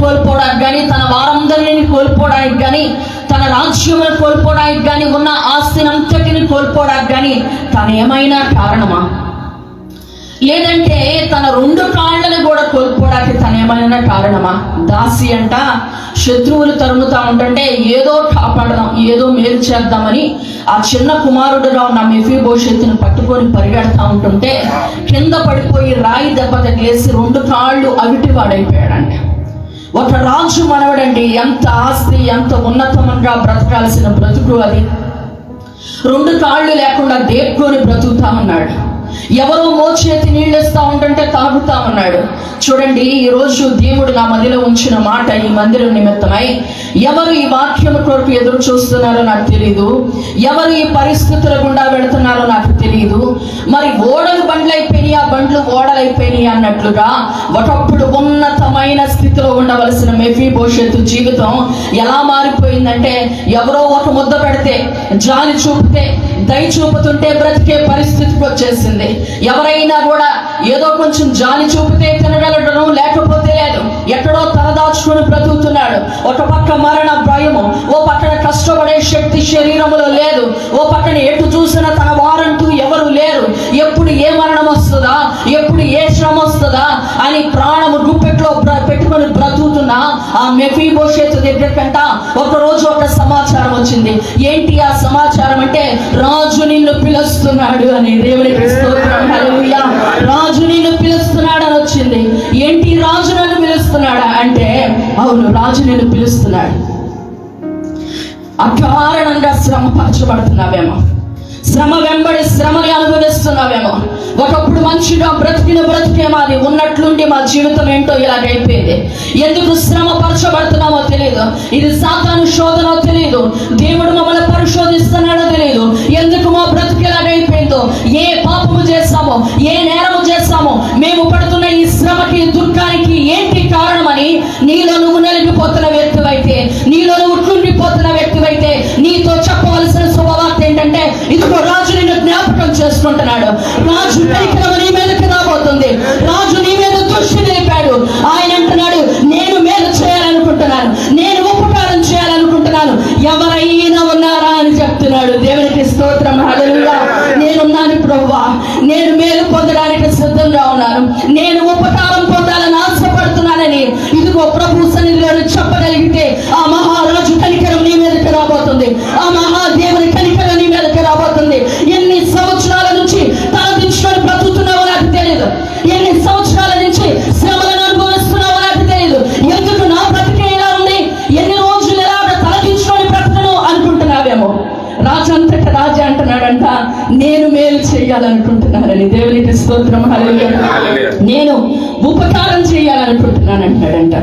కోల్పోవడానికి కానీ తన వారందరిని కోల్పోవడానికి కానీ తన రాజ్యమును కోల్పోవడానికి కానీ ఉన్న ఆస్తినంతటిని కోల్పోవడానికి కానీ తను ఏమైనా కారణమా? లేదంటే తన రెండు కాళ్ళని కూడా కోల్పోవడానికి తను ఏమైనా కారణమా? దాసి అంట శత్రువులు తరుముతా ఉంటుంటే ఏదో కాపాడదాం ఏదో మేలు చేద్దామని ఆ చిన్న కుమారుడుగా ఉన్న మెఫీ భవిష్యత్తుని పట్టుకొని పరిగెడతా ఉంటుంటే కింద పడిపోయి రాయి దెబ్బ తగిలేసి రెండు కాళ్ళు అవిటివాడైపోయాడంట. ఒక రాజు మనవడండి. ఎంత ఆస్తి ఎంత ఉన్నతమంగా బ్రతకాల్సిన బ్రతుకు అది. రెండు కాళ్ళు లేకుండా దేక్కొని బ్రతుకుతా ఉన్నాడు ఎవరో మోచేతి నీళ్ళేస్తా ఉంటుంటే తాగుతా ఉన్నాడు చూడండి ఈ రోజు దేవుడు నా మదిలో ఉంచిన మాట ఈ మందిరం నిమిత్తమై ఎవరు ఈ వాక్యం కొరకు ఎదురు చూస్తున్నారో నాకు తెలియదు ఎవరు ఈ పరిస్థితుల గుండా వెళుతున్నారో నాకు తెలియదు మరి ఓడలు బండ్లు అయిపోయినాయి ఆ బండ్లు ఓడలైపోయినాయి అన్నట్లుగా ఒకప్పుడు ఉన్నతమైన స్థితిలో ఉండవలసిన మెఫీ భవిష్యత్తు జీవితం ఎలా మారిపోయిందంటే ఎవరో ఒక ముద్ద పెడితే జాలి చూపితే దయ చూపుతుంటే బ్రతికే పరిస్థితికి వచ్చేసింది. ఎవరైనా కూడా ఏదో కొంచెం జాలి చూపితే తినగలడను లేకపోతే లేదు. ఎక్కడో తలదాచుకుని బ్రతుకుతున్నాడు. ఒక పక్క మరణ భయము ఓ పక్కన కష్టపడే శక్తి శరీరములో లేదు. ఓ పక్కన ఎటు చూసినా తన వారంటూ ఎవరు లేరు. ఎప్పుడు ఏ మరణం వస్తుందా? ఎప్పుడు ఏ శ్రమ వస్తుందా? అని ప్రాణము గుప్పెట్లో బ్ర- పెట్టుకొని బ్రతుకుతున్నా ఆ మెఫీ భవిష్యత్తు దగ్గర కంట ఒక రోజు ఒక సమాచారం వచ్చింది. ఏంటి ఆ సమాచారం అంటే రాజు నిన్ను పిలుస్తున్నాడు అని దేవుని రాజు నిన్ను అవును రాజు నేను పిలుస్తున్నాడు. అకారణంగా శ్రమ పరచబడుతున్నావేమో శ్రమ వెంబడి శ్రమని అనుభవిస్తున్నావేమో. ఒకప్పుడు మంచిగా బ్రతికిన బ్రతికేమో అది ఉన్నట్లుండి మా జీవితం ఏంటో ఇలాగైపోయింది ఎందుకు శ్రమ పరచబడుతున్నామో తెలియదు ఇది సాతాను శోధనో తెలియదు దేవుడు మమ్మల్ని పరిశోధిస్తున్నాడో తెలియదు ఎందుకు మా బ్రతుకు ఇలాగైపోయిందో ఏ పాపము చేస్తామో? ఏ నేరము చేస్తామో? మేము పడుతున్న ఈ శ్రమకి దుఃఖానికి ఏంటి నీలో నువ్వు నలిగిపోతున్న వ్యక్తివైతే నీలో నువ్వు ఉట్లుండిపోతున్న వ్యక్తివైతే నీతో చెప్పవలసిన శుభవార్త ఏంటంటే ఇదిగో రాజు నిన్ను జ్ఞాపకం చేసుకుంటున్నాడు. రాజు పరికరం నీ మీదకి రాబోతుంది. రాజు నీ మీద దృష్టి నిలిపాడు. ఆయన అంటున్నాడు నేను మేలు చేయాలనుకుంటున్నాను. నేను ఉపకారం చేయాలనుకుంటున్నాను. ఎవరైనా ఉన్నారా అని చెప్తున్నాడు. దేవునికి స్తోత్రం. హడలుగా నేనున్నాను ప్రభువా నేను మేలు పొందడానికి సిద్ధంగా ఉన్నాను. నేను ఉపకారం నువ్వు ప్రభు సన్నిధిలో చెప్పగలిగితే ఆ మహారాజు కనికరం నీ మీదకి రాబోతుంది. ఆ మహాదేవుని కనికరం నీ మీదకి రాబోతుంది. ఎన్ని సంవత్సరాల నుంచి తలదించుకొని బ్రతుకుతున్నావో నాకు తెలియదు ఎన్ని సంవత్సరాల నుంచి శ్రమలను అనుభవిస్తున్నావో నాకు తెలియదు ఎందుకు నా బ్రతికే ఇలా ఉంది? ఎన్ని రోజులు ఎలా తలదించుకొని బ్రతకను అనుకుంటున్నావేమో? రాజు అంతట రాజు అంటున్నాడంట నేను మేలు చేయాలనుకుంటున్నానని దేవునికి స్తోత్రం. హల్లెలూయా. చేయాలనుకుంటున్నాను అంటాడంట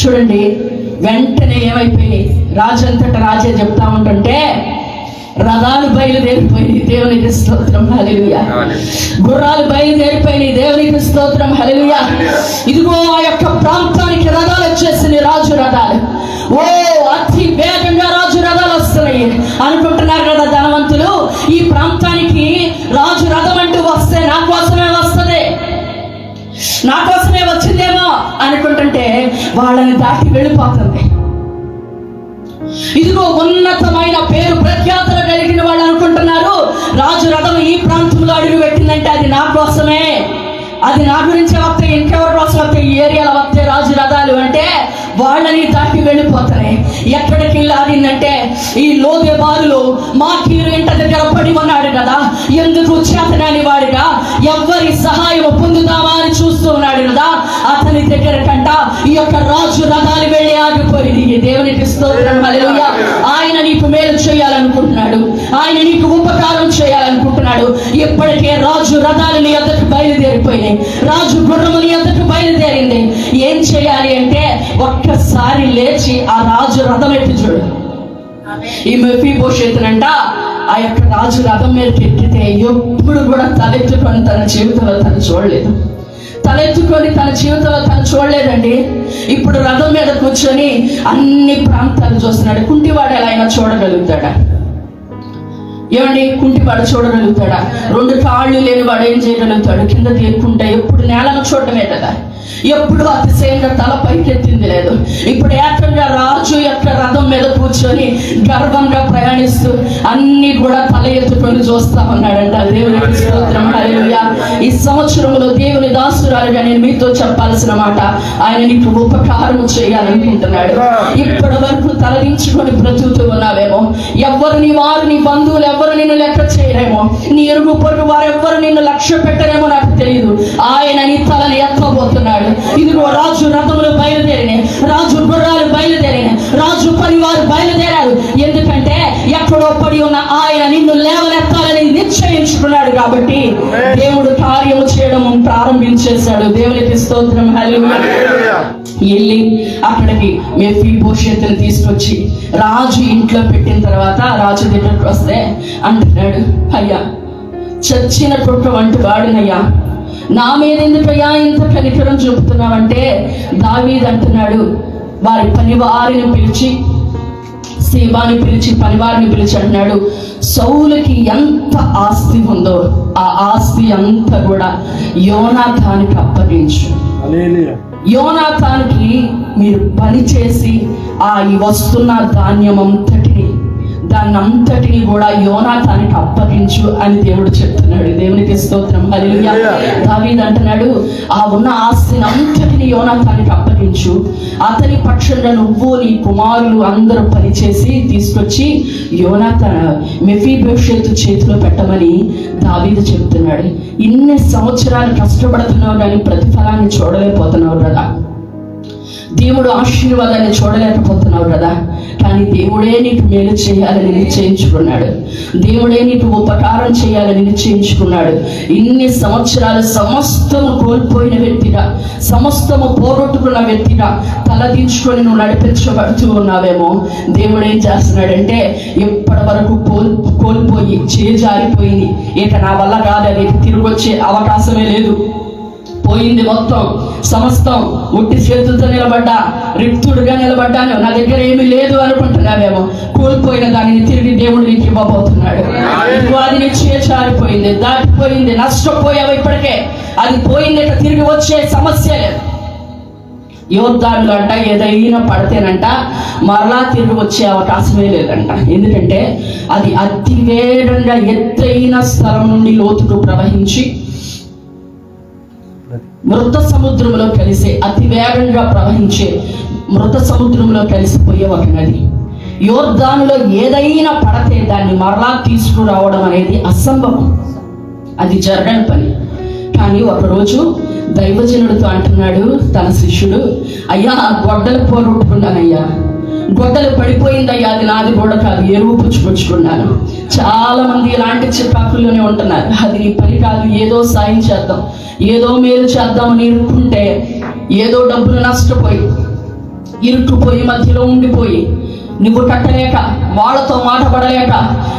చూడండి వెంటనే ఏమైపోయినాయి? రాజంతట రాజే చెప్తా ఉంటుంటే రథాలు బయలుదేరిపోయినాయి. దేవునికి స్తోత్రం హల్లెలూయా. గుర్రాలు బయలుదేరిపోయినాయి. దేవునికి స్తోత్రం హల్లెలూయా. ఇదిగో ఆ యొక్క ప్రాంతానికి రథాలు వచ్చేసింది రాజు రథాలు. ఓ అతి వేగంగా రాజు రథాలు వస్తున్నాయి. అనుకుంటున్నారు? వాళ్ళని దాటి వెళ్ళిపోతుంది. ఇదిగో ఉన్నతమైన పేరు ప్రఖ్యాతలు కలిగిన వాళ్ళు అనుకుంటున్నారు. రాజు రథం ఈ ప్రాంతంలో అడుగు పెట్టిందంటే అది నా కోసమే. అది నా గురించి వస్తే ఇంకెవరి కోసం వస్తే ఈ ఏరియాలో వస్తే రాజు రథాలు అంటే వాళ్ళని దాటి వెళ్ళిపోతాయి ఎక్కడికి లాగిందంటే ఈ లోదే బారులు మా కీరు ఇంట దగ్గర పడి ఉన్నాడు కదా. ఎందుకు చేతనాని వాడిగా? ఎవ్వరి సహాయం పొందుదామా అని చూస్తూ ఉన్నాడు కదా. అతని దగ్గర కంట ఈ యొక్క రాజు రథాలు వెళ్ళి ఆగిపోయింది. దేవునికి స్తోత్రం. ఆయన నీకు మేలు చేయాలనుకుంటున్నాడు. ఆయన నీకు ఉపకారం చేయాలనుకుంటున్నాడు. ఇప్పటికే రాజు రథాలు నీ యొద్దకు బయలుదేరిపోయినాయి. రాజు గుర్రము నీ యొద్దకు బయలుదేరింది. ఏం చేయాలి అంటే ఒక్కసారి లేచి ఆ రాజు రథం ఎత్తి చూడు. ఈ మెఫీ భవిష్యత్తునంట ఆ యొక్క రాజు రథం మీద పెట్టితే ఎప్పుడు కూడా తలెత్తుకొని తన జీవితంలో తను చూడలేదు. తలెత్తుకొని తన జీవితంలో తను చూడలేదండి. ఇప్పుడు రథం మీద కూర్చొని అన్ని ప్రాంతాలు చూస్తున్నాడు. కుంటివాడు ఎలా అయినా చూడగలుగుతాడా? ఏమండి? కుంటివాడు చూడగలుగుతాడా? రెండు కాళ్ళు లేని వాడు ఏం చేయగలుగుతాడు? కింద తీరుకుంటా ఎప్పుడు నేలను చూడటమే కదా. ఎప్పుడు అతిశయంగా తల పైకెత్తింది లేదు. ఇప్పుడు ఏకంగా రాజు యొక్క రథం మీద కూర్చొని గర్వంగా ప్రయాణిస్తూ అన్ని కూడా తల ఎత్తుకొని చూస్తా ఉన్నాడంట దేవుని స్తోత్రం ఈ సంవత్సరంలో దేవుని దాసురాలుగా నేను మీతో చెప్పాల్సిన మాట ఆయన నీకు ఉపకారం చేయాలనుకుంటున్నాడు. ఇప్పటి వరకు తలదించుకొని బ్రతుకుతూ ఉన్నావేమో. ఎవ్వరు నీ వారు నీ బంధువులు ఎవరు నిన్ను లెక్క చేయలేమో నీ ఎరుగు పొరుగు వారు ఎవ్వరు నిన్ను లక్ష్య పెట్టలేమో నాకు తెలియదు ఆయన నీ తలని ఎత్తబోతున్నాడు. ఇదిగో రాజు రథములు బయలుదేరినాయి రాజు గుర్రాలు బయలుదేరినాయి రాజు పనివారు బయలుదేరారు. ఎందుకంటే ఎక్కడో పడి ఉన్న ఆయన నిన్ను లేవనెత్తాలని నిశ్చయించుకున్నాడు కాబట్టి దేవుడు కార్యము చేయడం ప్రారంభించేశాడు. దేవునికి స్తోత్రం. హల్లెలూయా. వెళ్ళి అక్కడికి మెఫీ భవిష్యత్తుని తీసుకొచ్చి రాజు ఇంట్లో పెట్టిన తర్వాత రాజు దగ్గరకు వస్తే అంటున్నాడు అయ్యా చచ్చిన కుట్ర వంటి వాడినయ్యా నా మీద ఎందుకయ్యా ఇంత కనికరం చూపుతున్నావంటే? దావీద్ అంటున్నాడు వారి పని వారిని పిలిచి సేవాని పిలిచి పనివారిని పిలిచి అంటున్నాడు సౌలుకి ఎంత ఆస్తి ఉందో ఆ ఆస్తి అంతా కూడా యోనాథానికి అప్పగించు. యోనాథానికి మీరు పని చేసి ఆ ఈ వస్తున్న ధాన్యం అంతటిని దాన్ని అంతటిని కూడా యోనాథానికి అప్పగించు అని దేవుడు చెప్తున్నాడు. దేవునికి స్తోత్రం. దావీద్ అంటున్నాడు ఆ ఉన్న ఆస్తిని అంతటిని యోనాథానికి అప్పగించు. అతని పక్షంగా నువ్వు నీ కుమారులు అందరూ పనిచేసి తీసుకొచ్చి యోనాథాన్ మెఫీ భవిష్యత్తు చేతిలో పెట్టమని దావీదు చెప్తున్నాడు. ఇన్ని సంవత్సరాలు కష్టపడుతున్నావు కానీ ప్రతిఫలాన్ని చూడలేకపోతున్నావు కదా. దేవుడు ఆశీర్వాదాన్ని చూడలేకపోతున్నావు కదా కానీ దేవుడే నీకు మేలు చేయాలని నిశ్చయించుకున్నాడు. దేవుడే నీకు ఉపకారం చేయాలని నిశ్చయించుకున్నాడు. ఇన్ని సంవత్సరాలు సమస్తము కోల్పోయిన వ్యక్తిగా సమస్తము పోగొట్టుకున్న వ్యక్తిగా తలదించుకొని నువ్వు నడిపించబడుతూ ఉన్నావేమో దేవుడు ఏం చేస్తున్నాడంటే ఇప్పటి వరకు కోల్ కోల్పోయి చేజారిపోయింది ఇక నా వల్ల కాదు అది తిరిగి వచ్చే అవకాశమే లేదు. పోయింది మొత్తం. సమస్తం ఉట్టి చేతులతో నిలబడ్డా రిక్తుడుగా నిలబడ్డాను. నా దగ్గర ఏమీ లేదు అనుకుంటున్నావేమో. కోల్పోయిన దానిని తిరిగి దేవుడు నీకు ఇవ్వబోతున్నాడు. అది నీ చేచారిపోయింది దాటిపోయింది నష్టపోయావు ఇప్పటికే. అది పోయింది తిరిగి వచ్చే సమస్య లేదు. యోద్ధానులు అంట ఏదైనా పడితేనంట మరలా తిరిగి వచ్చే అవకాశమే లేదంట. ఎందుకంటే అది అతి వేగంగా ఎత్తైన స్థలం నుండి లోతుకు ప్రవహించి మృత సముద్రంలో కలిసే అతి వేగంగా ప్రవహించే మృత సముద్రంలో కలిసిపోయే ఒక నది. యోర్ధానులో ఏదైనా పడితే దాన్ని మరలా తీసుకురావడం అనేది అసంభవం. అది జరగని పని. కానీ ఒకరోజు దైవజనుడితో అంటున్నాడు తన శిష్యుడు అయ్యా గొడ్డలు పోగొట్టుకున్నానయ్యా. గొడ్డలు పడిపోయిందయ్యా అది నాది కూడా కాదు ఎరువు పుచ్చుకొచ్చుకున్నాను చాలా మంది ఇలాంటి చికాకుల్లోనే ఉంటున్నారు. అది నీ పని కాదు ఏదో సాయం చేద్దాం ఏదో మేలు చేద్దామని ఇరుక్కుంటే ఏదో డబ్బులు నష్టపోయి ఇరుక్కుపోయి మధ్యలో ఉండిపోయి నువ్వు కట్టలేక వాళ్ళతో మాట పడలేక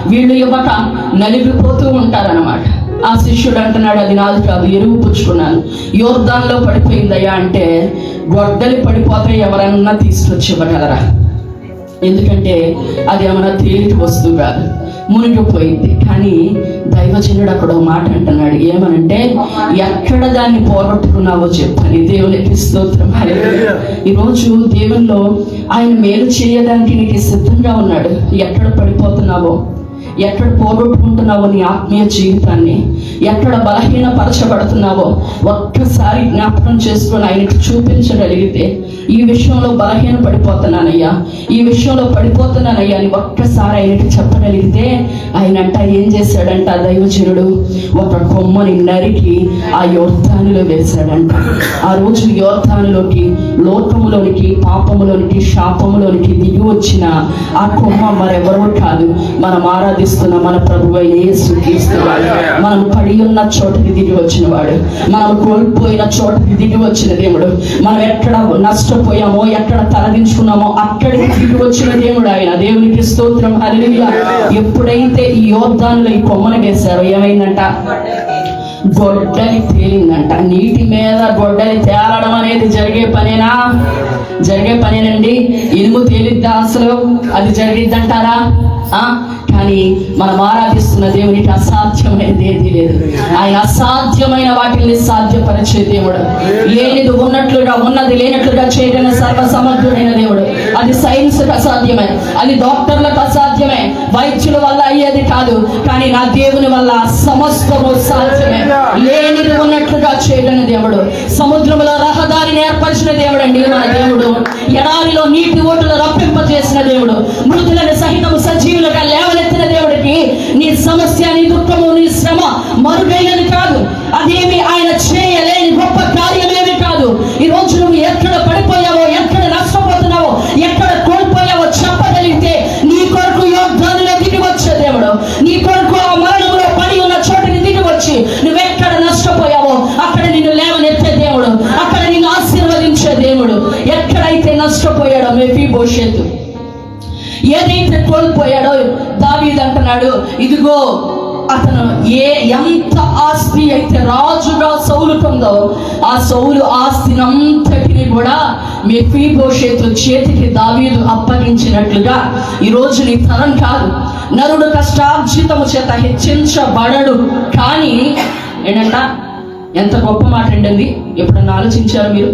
వీళ్ళు ఇవ్వక నలిగిపోతూ ఉంటారన్నమాట. ఆ శిష్యుడు అంటున్నాడు అది నాది కాదు ఎరువు పుచ్చుకున్నాను. యోర్ధాన్లో పడిపోయిందయ్యా అంటే గొడ్డలి పడిపోతే ఎవరన్నా తీసుకొచ్చి ఇవ్వగలరా? ఎందుకంటే అది ఏమైనా తేలిక వస్తువు కాదు. మునిగిపోయింది. కానీ దైవజనుడు అక్కడ మాట అంటున్నాడు. ఏమనంటే ఎక్కడ దాన్ని పోగొట్టుకున్నావో చెప్పని దేవునికి స్తోత్రం. ఈరోజు దేవుల్లో ఆయన మేలు చేయడానికి నీకు సిద్ధంగా ఉన్నాడు. ఎక్కడ పడిపోతున్నావో ఎక్కడ పోగొట్టుకుంటున్నావో నీ ఆత్మీయ జీవితాన్ని ఎక్కడ బలహీనపరచబడుతున్నావో ఒక్కసారి జ్ఞాపకం చేసుకొని ఆయనకు చూపించగలిగితే ఈ విషయంలో బలహీన పడిపోతున్నానయ్యా. ఈ విషయంలో పడిపోతున్నానయ్యా అని ఒక్కసారి ఆయనకి చెప్పగలిగితే ఆయన అంట ఏం చేశాడంట దైవజనుడు? ఒక కొమ్మని నరికి ఆ యోర్థానిలో వేశాడంట. ఆ రోజు యోర్థానిలోకి లోకములోనికి పాపములోనికి శాపములోనికి దిగి వచ్చిన ఆ కొమ్మ మరెవరో కాదు. మనం ఆరాధిస్తున్న మన ప్రభు అయిన మనం పడి ఉన్న చోటకి దిగి వచ్చిన వాడు మనం కోల్పోయిన చోటకి దిగి వచ్చిన దేవుడు. మనం ఎక్కడ నష్టం నష్టపోయామో ఎక్కడ తలదించుకున్నామో అక్కడికి తిరిగి వచ్చిన దేవుడు ఆయన. దేవునికి స్తోత్రం. హరిగా ఎప్పుడైతే ఈ యోద్ధానులు ఈ కొమ్మను వేశారో ఏమైందంట? గొడ్డలి తేలిందంట. నీటి మీద గొడ్డలి తేలడం అనేది జరిగే పనేనా? జరిగే పనేనండి. ఇనుము తేలిద్దా అసలు? అది జరిగిద్దంటారా? కానీ మనం ఆరాధిస్తున్న దేవునికి అసాధ్యమైనది ఏది లేదు. ఆయన అసాధ్యమైన వాటిని సాధ్యపరిచే దేవుడు. లేనిది ఉన్నట్లుగా ఉన్నది లేనట్లుగా చేయగలిగిన సర్వ సమర్థుడైన దేవుడు. అది సైన్స్ అసాధ్యమే అది డాక్టర్లకు అసాధ్యమే వైద్యుల వల్ల అయ్యేది కాదు. కానీ నా దేవుని వల్ల సమస్తము సాధ్యమే. లేనిది ఉన్నట్లుగా చేయగలిగిన దేవుడు. సముద్రంలో రహదారిని ఏర్పరిచిన దేవుడు అండి మన దేవుడు. ఎడారిలో నీటి ఓటులు రప్పింపజేసిన దేవుడు. మృతులను సహితము సజీవులుగా లేవనెత్తిన నీ సమస్య నీ దుఃఖము నీ శ్రమ మరుగైనది కాదు. అదేమి ఆయన చేయలేని గొప్ప కార్యమేమి కాదు. ఈ రోజు నువ్వు ఎక్కడ పడిపోయావో ఎక్కడ నష్టపోతున్నావో ఎక్కడ కోల్పోయావో చెప్పగలిగితే నీ కొరకు యోగ్యాన్ని దిగి వచ్చే దేవుడు. నీ కొరకు ఆ మరణంలో పడి ఉన్న చోటుని దిగి వచ్చి నువ్వెక్కడ నష్టపోయావో అక్కడ నిన్ను లేవనెత్తే దేవుడు. అక్కడ నిన్ను ఆశీర్వదించే దేవుడు. ఎక్కడైతే నష్టపోయాడో మేఫీ భవిష్యత్తు ఏదైతే కోల్పోయాడో దావీద్ అంటున్నాడు ఇదిగో అతను ఏ ఎంత ఆస్తి అయితే రాజుగా సౌలుకుందో ఆ సౌలు ఆస్తినంతటిని కూడా మెఫీభోషేతు చేతికి దావీదు అప్పగించినట్లుగా ఈ రోజు నీ తరం కాదు. నరుడు కష్టార్జితము చేత హెచ్చించబడడు. కానీ ఏంటంట? ఎంత గొప్ప మాట అండి. ఎప్పుడన్నా ఆలోచించారు మీరు?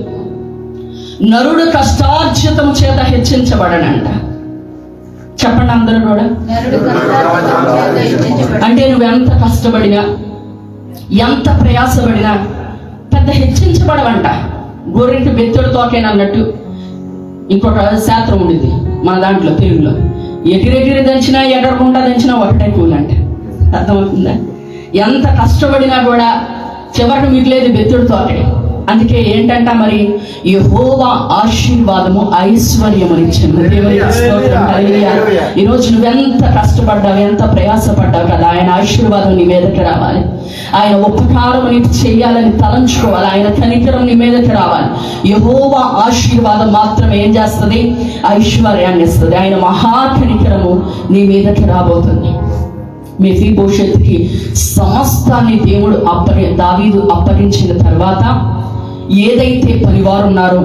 నరుడు కష్టార్జితము చేత హెచ్చించబడనంట. చెప్పండి అందరూ కూడా. అంటే నువ్వు ఎంత కష్టపడినా ఎంత ప్రయాసపడినా పెద్ద హెచ్చించబడవంట. గొర్రెంటి బెత్తడు తోకేనన్నట్టు ఇంకొక శాస్త్రం ఉండింది మన దాంట్లో తెలుగులో. ఎగిరెగిరి దంచినా ఎగరకుండా దంచినా ఒకటే కూలంట. అర్థమవుతుందా? ఎంత కష్టపడినా కూడా చివరికి మిగిలేదు బెత్తుడు తోటే అందుకే ఏంటంట మరి? యెహోవా ఆశీర్వాదము ఐశ్వర్యము. ఈ రోజు నువ్వెంత కష్టపడ్డావు ఎంత ప్రయాసపడ్డావు కదా? ఆయన ఆశీర్వాదం నీ మీదకి రావాలి. ఆయన ఉపకారం నీకు చేయాలని తలంచుకోవాలి. ఆయన కనికరం నీ మీదకి రావాలి. యహోవా ఆశీర్వాదం మాత్రమే ఏం చేస్తుంది? ఐశ్వర్యాన్ని ఇస్తుంది. ఆయన మహాకనికరము నీ మీదకి రాబోతుంది. మెఫీ భవిష్యత్తుకి సమస్తాన్ని దేవుడు అప్పగి దావీదు అప్పగించిన తర్వాత ఏదైతే పరివారం ఉన్నారో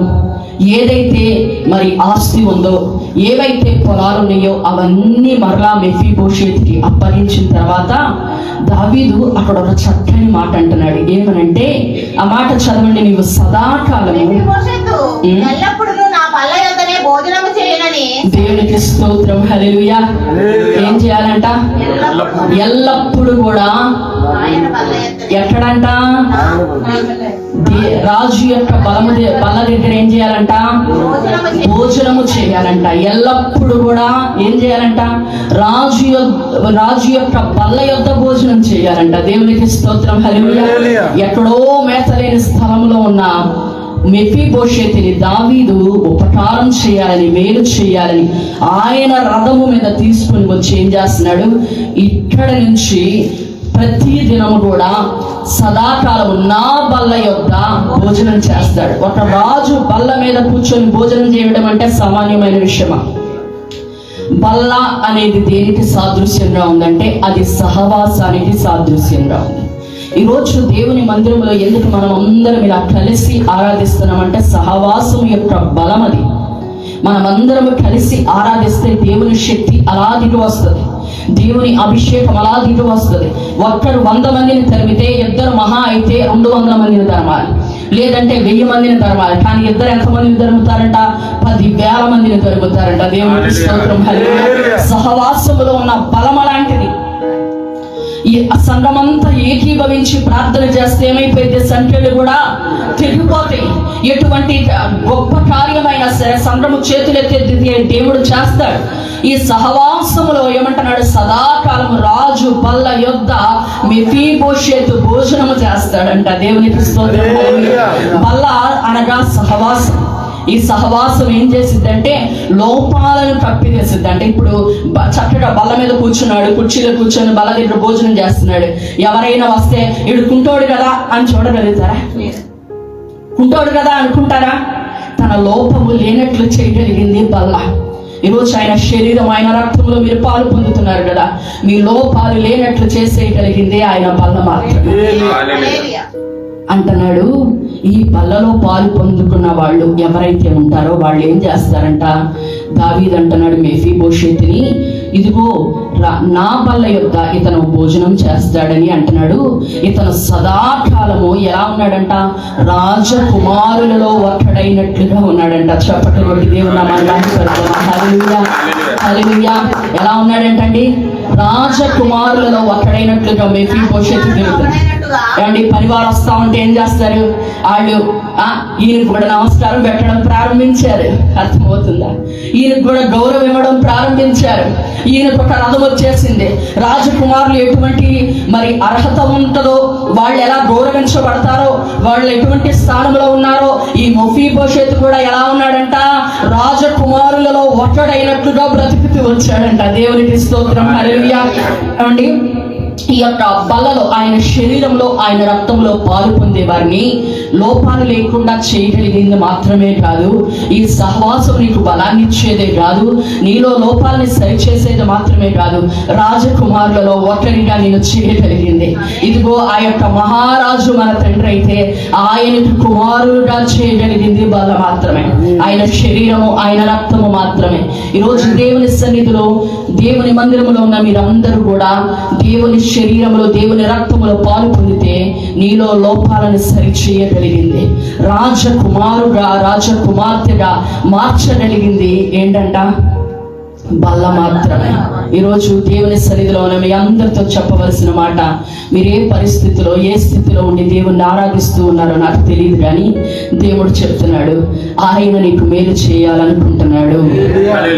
ఏదైతే మరి ఆస్తి ఉందో ఏవైతే పొలాలు ఉన్నాయో అవన్నీ మరలా మెఫీ భవిష్యత్తుకి అప్పగించిన తర్వాత దావీదు అక్కడ ఒక చక్కని మాట అంటున్నాడు. ఏమనంటే ఆ మాట చదవండి నీవు సదాకాలము దేవునికి స్తోత్రం. హల్లెలూయా. ఏం చేయాలంట? ఎల్లప్పుడూ. కూడా ఎక్కడంట రాజు యొక్క బలము బల్ల దగ్గర ఏం చేయాలంట? భోజనము చేయ- భోజనము చేయాలంట. ఎల్లప్పుడు కూడా ఏం చేయాలంట? రాజు రాజు యొక్క బల్ల యొద్ద భోజనం చేయాలంట. దేవునికి స్తోత్రం. హల్లెలూయా. ఎక్కడో మేతలేని స్థలంలో ఉన్న మెఫీ దావీదు ఉపకారం చేయాలని మేలు చేయాలని ఆయన రథము మీద తీసుకుని వచ్చి ఏం చేస్తున్నాడు? ఇక్కడ నుంచి ప్రతి దినము కూడా సదాకాలము నా బల్ల యొక్క భోజనం చేస్తాడు. ఒక రాజు బల్ల మీద కూర్చొని భోజనం చేయడం అంటే సామాన్యమైన విషయమా? బల్ల అనేది దేనికి సాదృశ్యంగా ఉందంటే అది సహవాసానికి సాదృశ్యంగా ఉంది. ఈరోజు దేవుని మందిరంలో ఎందుకు మనం అందరం ఇలా కలిసి ఆరాధిస్తున్నామంటే సహవాసం యొక్క బలం అది. మనమందరం కలిసి ఆరాధిస్తే దేవుని శక్తి అలా దిగి వస్తుంది. దేవుని అభిషేకం అలా దిగి వస్తుంది. ఒక్కరు వంద మందిని తరిమితే ఇద్దరు మహా అయితే రెండు వందల మందిని తరమాలి. లేదంటే వెయ్యి మందిని తరమాలి. కానీ ఇద్దరు ఎంత మందిని తరుముతారంట? పది వేల మందిని స్తోత్రం. హల్లెలూయా. సహవాసములో ఉన్న బలం అలాంటిది ఈ సంఘమంతా ఏకీభవించి ప్రార్థన చేస్తే ఏమైపోయింది? సంఖ్యలు కూడా తెగిపోతాయి. ఎటువంటి గొప్ప కార్యమైన సరే సంఘము చేతులెత్తి దేవుడు చేస్తాడు. ఈ సహవాసములో ఏమంటున్నాడు? సదాకాలం రాజు బల్ల యొద్ద మెఫీబోషేతు భోజనము చేస్తాడంట దేవునికి స్తోత్రం. బల్ల అనగా సహవాసం. ఈ సహవాసం ఏం చేసిద్దంటే లోపాలను కప్పివేసిద్ది అంటే ఇప్పుడు చక్కగా బల్ల మీద కూర్చున్నాడు కుర్చీలో కూర్చొని బల్ల దగ్గర భోజనం చేస్తున్నాడు. ఎవరైనా వస్తే ఇడు కుంటోడు కదా అని చూడగలుగుతారా? కుంటోడు కదా అనుకుంటారా? తన లోపము లేనట్లు చేయగలిగింది బల్ల. ఈరోజు ఆయన శరీరం ఆయన రక్తంలో మీరు పాలు పొందుతున్నారు కదా. మీ లోపాలు లేనట్లు చేసేయగలిగింది ఆయన బల్ల మాత్రమే. అంటున్నాడు ఈ పల్లలో పాలు పొందుకున్న వాళ్ళు ఎవరైతే ఉంటారో వాళ్ళు ఏం చేస్తారంట? దావీద్ అంటున్నాడు మేఫీ భవిష్యత్తుని ఇదిగో నా పళ్ళ యొక్క ఇతను భోజనం చేస్తాడని అంటున్నాడు. ఇతను సదాకాలము ఎలా ఉన్నాడంట? రాజకుమారులలో ఒక్కడైనట్లుగా ఉన్నాడంట. చప్పట్లు కొట్టి దేవుడు. ఎలా ఉన్నాడంటండి? రాజకుమారులలో ఒక్కడైనట్లుగా మేఫీ భవిష్యత్తు ఏమండి పనివారు వస్తా ఉంటే ఏం చేస్తారు? వాళ్ళు ఆ, ఈయనకు కూడా నమస్కారం పెట్టడం ప్రారంభించారు. అర్థమవుతుందా? ఈయనకు కూడా గౌరవం ఇవ్వడం ప్రారంభించారు. ఈయన ఒక రథం వచ్చేసింది. రాజకుమారులు ఎటువంటి మరి అర్హత ఉంటుందో వాళ్ళు ఎలా గౌరవించబడతారో వాళ్ళు ఎటువంటి స్థానంలో ఉన్నారో ఈ మొఫీ భవిష్యత్తు కూడా ఎలా ఉన్నాడంట? రాజకుమారులలో ఒక్కడైనట్లుగా బ్రతుకుతూ వచ్చాడంట. దేవునికి స్తోత్రం. హల్లెలూయా. ఈ యొక్క బలలో ఆయన శరీరంలో ఆయన రక్తంలో పాలు పొందేవారిని లోపాలు లేకుండా చేయగలిగింది మాత్రమే కాదు. ఈ సహవాసం నీకు బలాన్ని ఇచ్చేదే కాదు. నీలో లోపాలని సరిచేసేది మాత్రమే కాదు. రాజకుమారులలో ఒక్కరిగా నేను చేయగలిగింది. ఇదిగో ఆ యొక్క మహారాజు మన తండ్రి అయితే ఆయనకు కుమారుడుగా చేయగలిగింది బల మాత్రమే. ఆయన శరీరము ఆయన రక్తము మాత్రమే. ఈరోజు దేవుని సన్నిధిలో దేవుని మందిరంలో ఉన్న మీరందరూ కూడా దేవుని శరీరంలో దేవుని రక్తములో పాలు పొందితే నీలో లోపాలను సరిచేయగలిగింది. రాజకుమారుగా రాజకుమార్తెగా మార్చగలిగింది. ఏంటంట? బల్ల మాత్రమే ఈరోజు దేవుని సన్నిధిలో ఉన్న మీ అందరితో చెప్పవలసిన మాట మీరు ఏ పరిస్థితిలో ఏ స్థితిలో ఉండి దేవుణ్ణి ఆరాధిస్తూ ఉన్నారో నాకు తెలియదు కానీ దేవుడు చెప్తున్నాడు ఆయన నీకు మేలు చేయాలనుకుంటున్నాడు.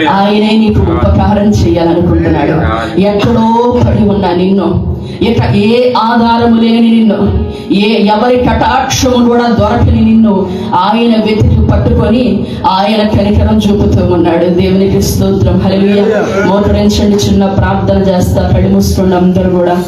ఆయనే నీకు ఉపకారం చేయాలనుకుంటున్నాడు. ఎక్కడో పడి ఉన్న నిన్ను ఇక ఏ ఆధారము లేని నిన్ను ఏ ఎవరి కటాక్షము కూడా దొరకని నిన్ను ఆయన వెతికి పట్టుకొని ఆయన కనికరం చూపుతూ ఉన్నాడు. దేవునికి స్తోత్రం. హల్లెలూయా. మోటరించండి చిన్న ప్రార్థన చేస్తా. మూసుకోండి అందరూ కూడా.